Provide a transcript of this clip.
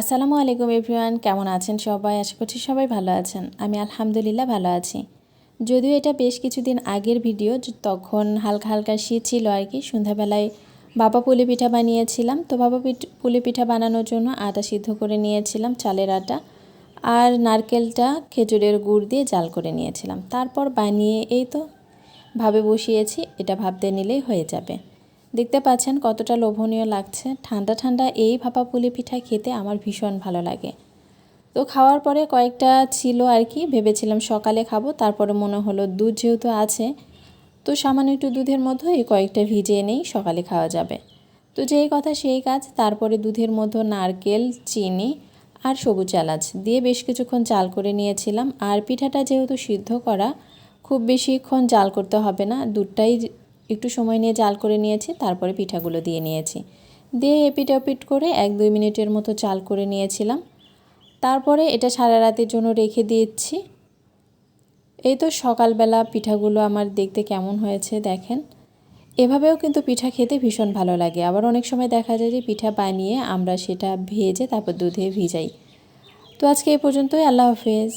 আসসালামু আলাইকুম এভরিওয়ান, কেমন আছেন সবাই? আশা করছি সবাই ভালো আছেন। আমি আলহামদুলিল্লাহ ভালো আছি। যদিও এটা বেশ কিছুদিন আগের ভিডিও তখন হালকা হালকা শীত ছিল আর কি। সন্ধ্যাবেলায় বাবা পুলি পিঠা বানিয়েছিলাম। তো বাবা পুলি পিঠা বানানোর জন্য আটা সিদ্ধ করে নিয়েছিলাম চালের আটা আর নারকেলটা খেজুরের গুড় দিয়ে জাল করে নিয়েছিলাম। তারপর বানিয়ে এই তো ভাবে বসিয়েছি। এটা ভাবতে নিলেই হয়ে যাবে। দেখতে পাচ্ছেন কতটা লোভনীয় লাগছে। ঠান্ডা ঠান্ডা এই ভাপা পুলি পিঠা খেতে আমার ভীষণ ভালো লাগে। তো খাওয়ার পরে কয়েকটা ছিল আর কি, ভেবেছিলাম সকালে খাব, তারপরে মনে হলো দুধ যেহেতু আছে, তো সামান্য একটু দুধের মধ্যে এই কয়েকটা ভিজিয়ে নেই, সকালে খাওয়া যাবে। তো যেই কথা সেই কাজ, তারপরে দুধের মধ্যে নারকেল, চিনি আর সবুজ এলাচ দিয়ে বেশ কিছুক্ষণ জাল করে নিয়েছিলাম। আর পিঠাটা যেহেতু সিদ্ধ করা, খুব বেশিক্ষণ জাল করতে হবে না, দুধটাই একটু সময় নিয়ে জাল করে নিয়েছি, তারপরে পিঠাগুলো দিয়ে নিয়েছি। দিয়ে এপিট ওপিট করে এক দুই মিনিটের মতো চাল করে নিয়েছিলাম। তারপরে এটা সারা রাতের জন্য রেখে দিচ্ছি এই তো সকালবেলা পিঠাগুলো আমার দেখতে কেমন হয়েছে দেখেন। এভাবেও কিন্তু পিঠা খেতে ভীষণ ভালো লাগে। আবার অনেক সময় দেখা যায় যে পিঠা বানিয়ে আমরা সেটা ভেজে তারপর দুধে ভিজাই। তো আজকে এই পর্যন্তই। আল্লাহ হাফেজ।